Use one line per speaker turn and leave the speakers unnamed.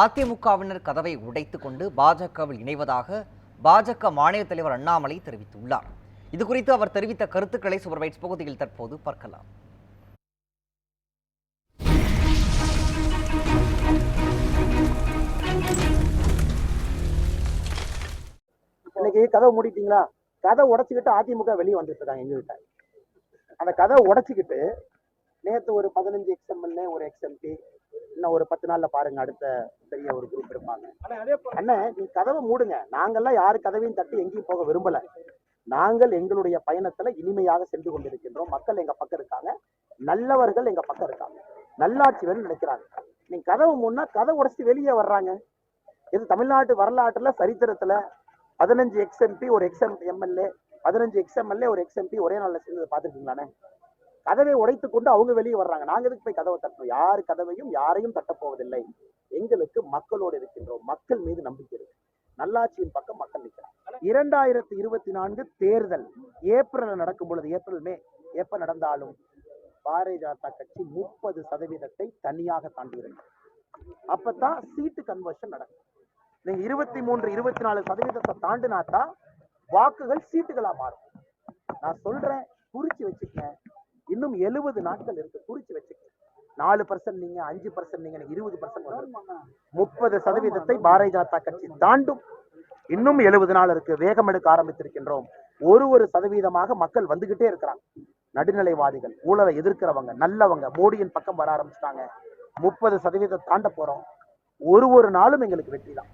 அதிமுகவினர் கதவை உடைத்து கொண்டு பாஜகவில் இணைவதாக பாஜக மாநில தலைவர் அண்ணாமலை தெரிவித்துள்ளார். இது குறித்து அவர் தெரிவித்த கருத்துக்களை சூப்பர்வைட்ஸ் பகுதியில் தற்போது பார்க்கலாம்.
இன்னைக்கு கதவை மூடிட்டீங்களா? கதை உடைச்சுக்கிட்டு அதிமுக வெளியே வந்துட்டு இருக்காங்க எங்க கிட்ட அந்த கதை உடைச்சிக்கிட்டு நேற்று ஒரு பதினஞ்சு எக்ஸ்எம்எல்ஏ ஒரு எக்ஸ்எம்பி இன்னும் ஒரு பத்து நாள்ல பாருங்க அடுத்த பெரிய ஒரு குரூப் இருப்பாங்க அண்ணன் நீ கதவை மூடுங்க. நாங்கெல்லாம் யாரு கதவையும் தட்டி எங்கேயும் போக விரும்பல. நாங்கள் எங்களுடைய பயணத்துல இனிமையாக சென்று கொண்டிருக்கின்றோம். மக்கள் எங்க பக்கம் இருக்காங்க. நல்லவர்கள் எங்க பக்கம் இருக்காங்க. நல்லாட்சி வேணும்னு நினைக்கிறாங்க. நீங்க கதவை மூடனா கதை உடைச்சிட்டு வெளியே வர்றாங்க. இது தமிழ்நாட்டு வரலாற்றுல சரித்திரத்துல பதினஞ்சு எக்ஸ்எம்பி ஒரு எக்ஸ்எம் எம்எல்ஏ பதினஞ்சு எக்ஸ்எம்எல்ஏ ஒரு எக்ஸ்எம்பி ஒரே நாள்ல சேர்ந்தது பார்த்துருக்கீங்களாண்ணே? கதவை உடைத்து கொண்டு அவங்க வெளியே வர்றாங்க. நாங்க எதுக்கு போய் கதவை தட்டணும்? யார் கதவையும் யாரையும் தட்டப்போவதில்லை எங்களுக்கு மக்களோடு இருக்கின்றோம். மக்கள் மீது நம்பிக்கை இருக்கு. நல்லாட்சியின் பக்கம் மக்கள் நிற்கிறாங்க. இரண்டாயிரத்தி இருபத்தி நான்கு தேர்தல். ஏப்ரல் நடக்கும் பொழுது ஏப்ரல் மே எப்ப நடந்தாலும் பாரதிய ஜனதா கட்சி முப்பது சதவீதத்தை தனியாக தாண்டியிருந்தது அப்பதான் சீட்டு கன்வர்ஷன் நடக்கும். நீங்க இருபத்தி மூன்று இருபத்தி நாலு சதவீதத்தை தாண்டினாத்தான் வாக்குகள் சீட்டுகளா மாறும். நான் சொல்றேன் குறிச்சு வச்சுக்கேன் இன்னும் எழுபது நாட்கள் இருக்கு. குறிச்சு வச்சுக்கங்க. நாலு பர்சன்ட் நீங்க அஞ்சு பர்சன்ட் நீங்க இருபது பர்சன்ட் முப்பது சதவீதத்தை பாரதிய ஜனதா கட்சி தாண்டும். இன்னும் எழுபது நாள் இருக்கு. வேகம் எடுக்க ஆரம்பித்திருக்கின்றோம். ஒரு ஒரு சதவீதமாக மக்கள் வந்துகிட்டே இருக்கிறாங்க. நடுநிலைவாதிகள் ஊழலை எதிர்க்கிறவங்க நல்லவங்க மோடியின் பக்கம் வர ஆரம்பிச்சிட்டாங்க. முப்பது சதவீதம் தாண்ட போறோம். ஒரு ஒரு நாளும் எங்களுக்கு வெற்றி தான்